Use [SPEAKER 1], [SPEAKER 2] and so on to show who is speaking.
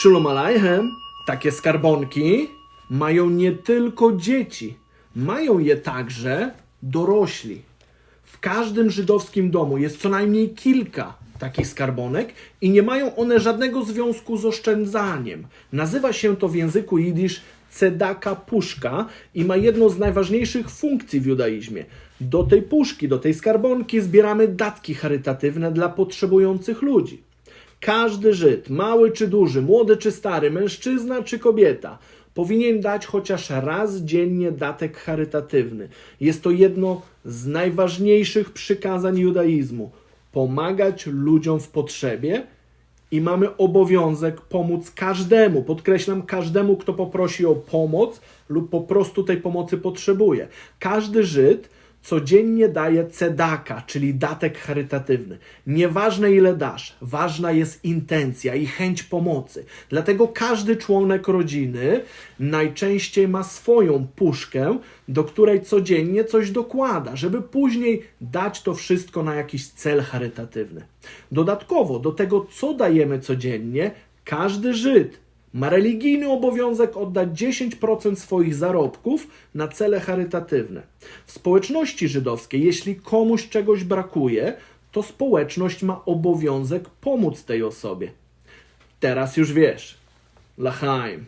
[SPEAKER 1] Szulom Aleichem, takie skarbonki mają nie tylko dzieci, mają je także dorośli. W każdym żydowskim domu jest co najmniej kilka takich skarbonek i nie mają one żadnego związku z oszczędzaniem. Nazywa się to w języku jidysz cedaka puszka i ma jedną z najważniejszych funkcji w judaizmie. Do tej puszki, do tej skarbonki zbieramy datki charytatywne dla potrzebujących ludzi. Każdy Żyd, mały czy duży, młody czy stary, mężczyzna czy kobieta, powinien dać chociaż raz dziennie datek charytatywny. Jest to jedno z najważniejszych przykazań judaizmu pomagać ludziom w potrzebie i mamy obowiązek pomóc każdemu, podkreślam, każdemu, kto poprosi o pomoc lub po prostu tej pomocy potrzebuje. Każdy Żyd codziennie daje cedaka, czyli datek charytatywny. Nieważne ile dasz, ważna jest intencja i chęć pomocy. Dlatego każdy członek rodziny najczęściej ma swoją puszkę, do której codziennie coś dokłada, żeby później dać to wszystko na jakiś cel charytatywny. Dodatkowo do tego, co dajemy codziennie, każdy Żyd ma religijny obowiązek oddać 10% swoich zarobków na cele charytatywne. W społeczności żydowskiej, jeśli komuś czegoś brakuje, to społeczność ma obowiązek pomóc tej osobie. Teraz już wiesz. Lachaim.